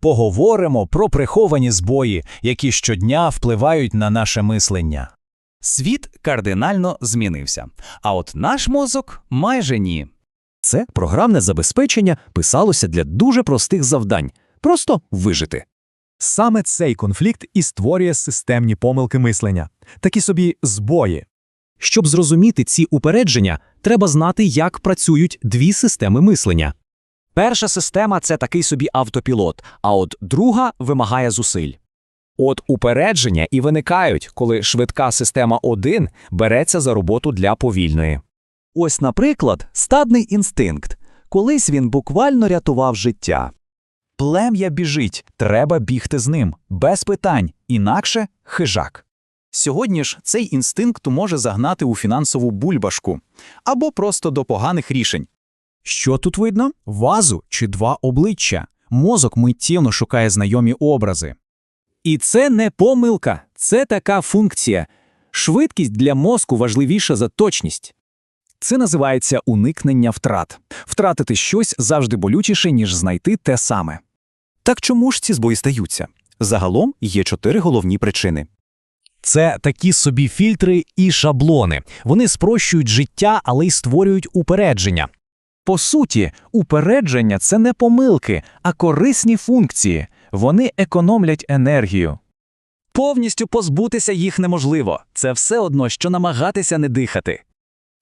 Поговоримо про приховані збої, які щодня впливають на наше мислення. Світ кардинально змінився, а от наш мозок майже ні. Це програмне забезпечення писалося для дуже простих завдань – просто вижити. Саме цей конфлікт і створює системні помилки мислення, такі собі збої. Щоб зрозуміти ці упередження, треба знати, як працюють дві системи мислення. Перша система це такий собі автопілот, а от друга вимагає зусиль. От упередження і виникають, коли швидка система 1 береться за роботу для повільної. Ось, наприклад, стадний інстинкт. Колись він буквально рятував життя. Плем'я біжить, треба бігти з ним, без питань, інакше хижак. Сьогодні ж цей інстинкт може загнати у фінансову бульбашку або просто до поганих рішень. Що тут видно? Вазу чи два обличчя. Мозок миттєвно шукає знайомі образи. І це не помилка, це така функція. Швидкість для мозку важливіша за точність. Це називається уникнення втрат. Втратити щось завжди болючіше, ніж знайти те саме. Так чому ж ці збої стаються? Загалом є чотири головні причини. Це такі собі фільтри і шаблони. Вони спрощують життя, але й створюють упередження. По суті, упередження це не помилки, а корисні функції. Вони економлять енергію. Повністю позбутися їх неможливо. Це все одно, що намагатися не дихати.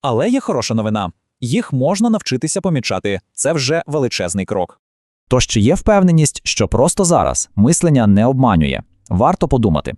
Але є хороша новина. Їх можна навчитися помічати. Це вже величезний крок. Тож чи є впевненість, що просто зараз мислення не обманює? Варто подумати.